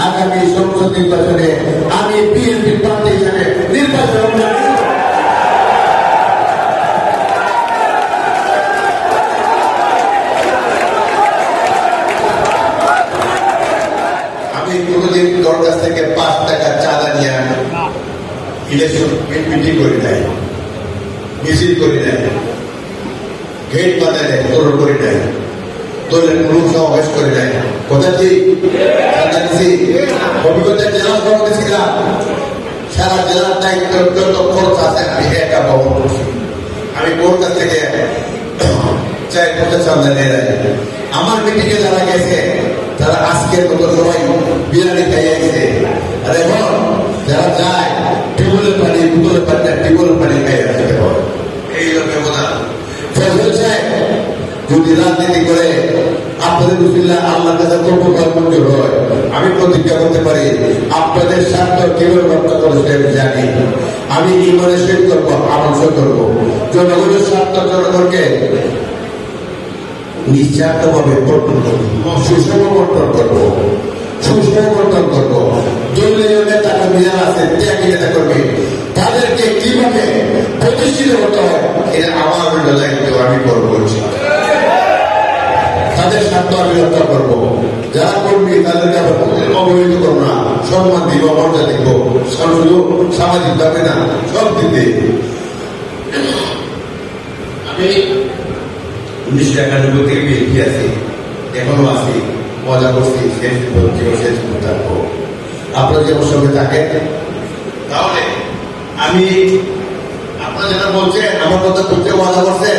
আগামী সংসদ নির্বাচনে আমি বিএনপি প্রার্থী হিসেবে নির্বাচন আমি কোনোদিন তোর কাছ থেকে পাঁচ টাকা চাঁদা নিয়ে আমি ইলেকশন মিটিং করি নাই মিছিল করি নাই গেট তোর করি নাই কথা যারা গেছে, তারা আজকের মতো বিরিয়ানি খাইয়ে গেছে। আর এখন যারা যায়, টিউবওয়েলের পানি পানি টিউবওয়েলের পানি খাইয়ে আসতে এই সাহেব, যদি রাজনীতি করে আমি প্রতিজ্ঞা করতে পারি, আপনাদের স্বার্থ কীভাবে রক্ষা করে আমি জানি। আমি ইমানের সহিত করব সহিত করব। জনগণের স্বার্থ জনগণকে করব, সুষম বর্তন করব, সুষম বর্তন করব। তাদেরকে কীভাবে প্রতিষ্ঠিত আমি করব তাদের স্বার্থ আমি রক্ষা করব। যারা কর্মী, তাদেরকে আবার অবহেলিত করব না। সম্মান দিব মর্যাদা দিব সামাজিক ভাবে না, সব দিতে আমি উনিশশো একানব্বই থেকে আছি, এখনও আছি, মজা করছি, শেষ জীবন শেষ করে থাকব আপনারা যেমন সঙ্গে তাহলে আমি আপনারা যেটা বলছেন, আমার কথা করতে মজা করছেন?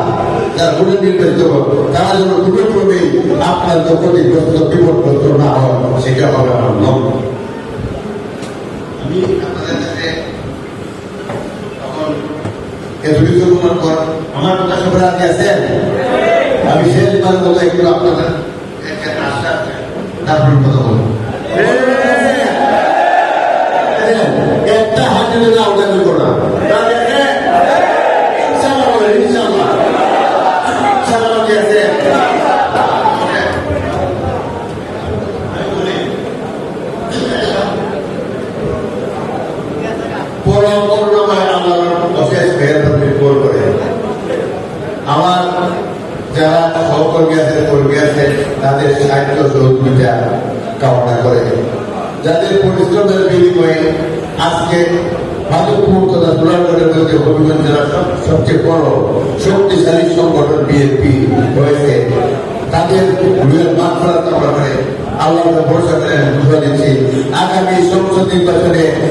ভোটে নির্বাচিত তারা যেন দুটো ক্রমে আপনার ক্ষতিগ্রস্ত বিপদগ্রস্ত না হয় সেটা হবে আমার লক্ষ্য আমি আপনাদের কাছে তখন এতটুকু অনুমান কর আমার কথা সব রাজি আছেন? আমি শেষবার মতো একটু আপনাদের একটা আশ্বাস কথা বলব। একটা হাতে করুণাময় আল্লাহর অশেষ মেহরবানি কবুল করে। আমার যারা সহকর্মী আছে, কর্মী আছে, তাদের সাহায্য সহযোগিতা কামনা করে। যাদের পরিশ্রমের বিনিময়ে আজকে মাধবপুর তথা সুরাটগড়ের মধ্যে হবিগঞ্জ জেলার সব- সবচেয়ে বড় শক্তিশালী সংগঠন বিএনপি হয়েছে তাদের রুয়ের মাঠ করার কামনা করে আগামী সংসদ নির্বাচনে